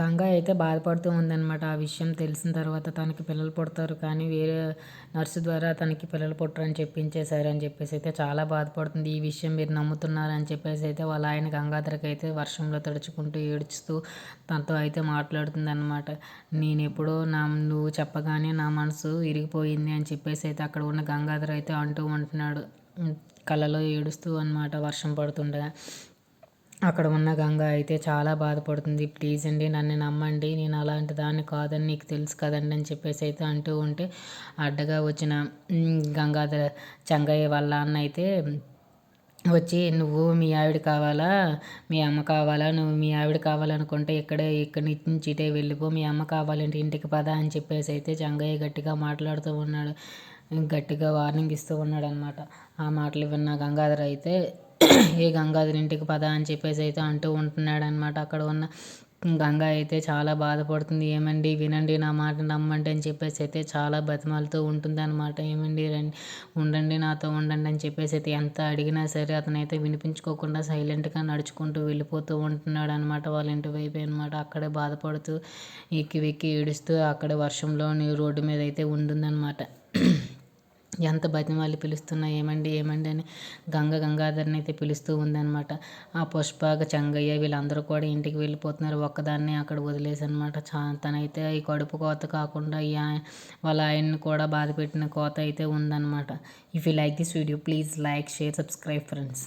గంగ అయితే బాధపడుతూ ఉందన్నమాట. ఆ విషయం తెలిసిన తర్వాత తనకి పిల్లలు పుడతారు. కానీ వేరే నర్సు ద్వారా తనకి పిల్లలు పుట్టరని చెప్పించేశారు అని చెప్పేసి అయితే చాలా బాధపడుతుంది. ఈ విషయం మీరు నమ్ముతున్నారని చెప్పేసి అయితే వాళ్ళ ఆయన గంగాధరకి అయితే వర్షంలో తడుచుకుంటూ ఏడుస్తూ తనతో అయితే మాట్లాడుతుంది అనమాట నేను ఎప్పుడో నా నువ్వు చెప్పగానే నా మనసు ఇరిగిపోయింది అని చెప్పేసి అయితే అక్కడ ఉన్న గంగాధర అయితే అంటూ ఉంటున్నాడు. కళ్ళలో ఏడుస్తూ అనమాట వర్షం పడుతుండగా. అక్కడ ఉన్న గంగ అయితే చాలా బాధపడుతుంది. ప్లీజ్ అండి నన్ను నమ్మండి. నేను అలాంటి దాన్ని కాదని నీకు తెలుసు కదండి అని చెప్పేసి అయితే అంటూ ఉంటే అడ్డగా వచ్చిన గంగాధర చంగయ్య వాళ్ళ అన్న అయితే వచ్చి నువ్వు మీ ఆవిడ కావాలా? మీ అమ్మ కావాలా? నువ్వు మీ ఆవిడ కావాలనుకుంటే ఇక్కడే ఇక్కడి నుంచి ఇటే వెళ్ళిపో? మీ అమ్మ కావాలంటే ఇంటికి పద అని చెప్పేసి అయితే చంగయ్య గట్టిగా మాట్లాడుతూ ఉన్నాడు. గట్టిగా వార్నింగ్ ఇస్తూ ఉన్నాడు అనమాట ఆ మాటలు విన్న గంగాధర అయితే ఏ గంగాధర్ ఇంటికి పద అని చెప్పేసి అయితే అంటూ ఉంటున్నాడు అనమాట అక్కడ ఉన్న గంగా అయితే చాలా బాధపడుతుంది. ఏమండి వినండి నా మాట నమ్మండి అని చెప్పేసి అయితే చాలా బతిమాలతో ఉంటుంది అనమాట ఏమండి రండి ఉండండి నాతో ఉండండి అని చెప్పేసి అయితే ఎంత అడిగినా సరే అతనైతే వినిపించుకోకుండా సైలెంట్గా నడుచుకుంటూ వెళ్ళిపోతూ ఉంటున్నాడు అనమాట వాళ్ళ ఇంటి వైపు అనమాట అక్కడే బాధపడుతూ ఎక్కి వెక్కి ఏడుస్తూ అక్కడ వర్షంలో రోడ్డు మీద అయితే ఉంటుందన్నమాట. ఎంత బతిమాలి పిలుస్తున్నా ఏమండి ఏమండి అని గంగ గంగాధర్ని అయితే పిలుస్తూ ఉందన్నమాట. ఆ పుష్ప చంగయ్య వీళ్ళందరూ కూడా ఇంటికి వెళ్ళిపోతున్నారు. ఒక్కదాన్ని అక్కడ వదిలేసి అనమాట చా తనైతే ఈ కడుపు కోత కాకుండా ఈ వాళ్ళ ఆయన్ని కూడా బాధ పెట్టిన కోత అయితే ఉందన్నమాట. If you like this video please like share subscribe friends